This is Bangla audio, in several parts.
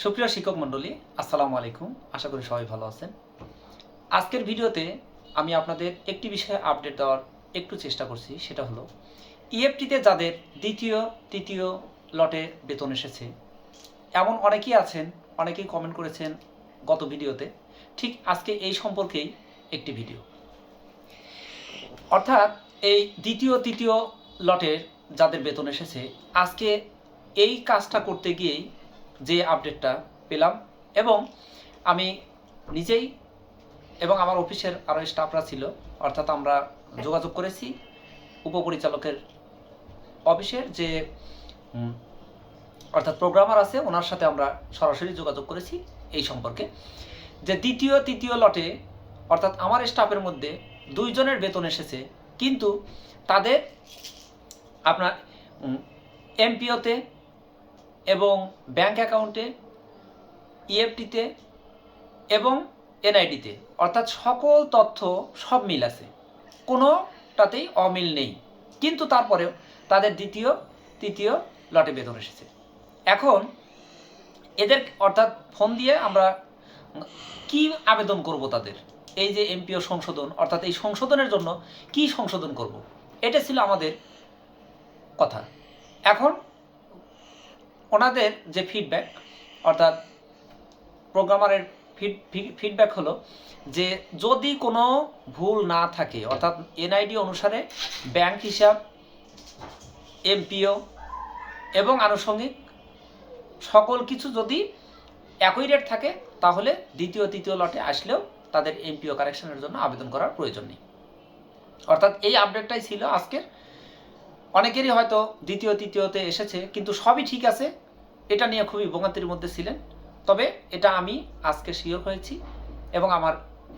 সুপ্রিয় শিক্ষক মণ্ডলী, আসসালামু আলাইকুম। আশা করি সবাই ভালো আছেন। আজকের ভিডিওতে আমি আপনাদের একটি বিষয়ে আপডেট দেওয়ার একটু চেষ্টা করছি, সেটা হলো ইএফটিতে যাদের দ্বিতীয়, তৃতীয় লটে বেতন এসেছে, এমন অনেকেই আছেন, অনেকেই কমেন্ট করেছেন গত ভিডিওতে, ঠিক আজকে এই সম্পর্কেই একটি ভিডিও। অর্থাৎ এই দ্বিতীয়, তৃতীয় লটের যাদের বেতন এসেছে, আজকে এই কাজটা করতে গিয়েই যে আপডেটটা পেলাম এবং আমি নিজেই এবং আমার অফিসের আরও স্টাফরা ছিল, অর্থাৎ আমরা যোগাযোগ করেছি উপপরিচালকের অফিসের যে অর্থাৎ প্রোগ্রামার আছে, ওনার সাথে আমরা সরাসরি যোগাযোগ করেছি এই সম্পর্কে। যে দ্বিতীয়, তৃতীয় লটে, অর্থাৎ আমার স্টাফের মধ্যে দুইজনের বেতন এসেছে, কিন্তু তাদের আপনার এমপিওতে এবং ব্যাংক অ্যাকাউন্টে ইএফটিতে এবং এনআইডিতে অর্থাৎ সকল তথ্য সব মিল আছে। কোনোটাতেই অমিল নেই। কিন্তু তারপরেও তাদের দ্বিতীয়, তৃতীয় লটে বেতন এসেছে। এখন এদের, অর্থাৎ ফোন দিয়ে আমরা কি আবেদন করব তাদের? এই যে এমপিও সংশোধন, অর্থাৎ এই সংশোধনের জন্য কি সংশোধন করব? এটা ছিল আমাদের কথা। এখন ওনাদের যে ফিডব্যাক অর্থাৎ প্রোগ্রামারের ফিডব্যাক হলো যে যদি কোনো ভুল না থাকে, অর্থাৎ এনআইডি অনুসারে ব্যাংক হিসাব এমপিও এবং আনুষঙ্গিক সকল কিছু যদি একই রেট থাকে, তাহলে দ্বিতীয়, তৃতীয় লটে আসলেও তাদের এমপিও কারেকশনের জন্য আবেদন করার প্রয়োজন নেই। অর্থাৎ এই আপডেটটাই ছিল আজকের। অনেকেরই হয়তো দ্বিতীয়, তৃতীয়তে এসেছে, কিন্তু সবই ঠিক আছে। এটা নিয়ে খুবই ভোগান্তির মধ্যে ছিলেন। তবে এটা আমি আজকে শিওর হয়েছি এবং আমার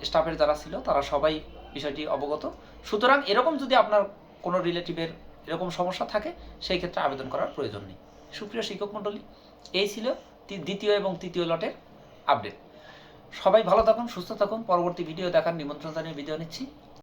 স্টাফের যারা ছিল, তারা সবাই বিষয়টি অবগত। সুতরাং এরকম যদি আপনার কোনো রিলেটিভের এরকম সমস্যা থাকে, সেই ক্ষেত্রে আবেদন করার প্রয়োজন নেই। সুপ্রিয় শিক্ষক মণ্ডলী, এই ছিল দ্বিতীয় এবং তৃতীয় লটের আপডেট সবাই ভালো থাকুন, সুস্থ থাকুন। পরবর্তী ভিডিও দেখার নিমন্ত্রণ জানিয়ে ভিডিও নিচ্ছি।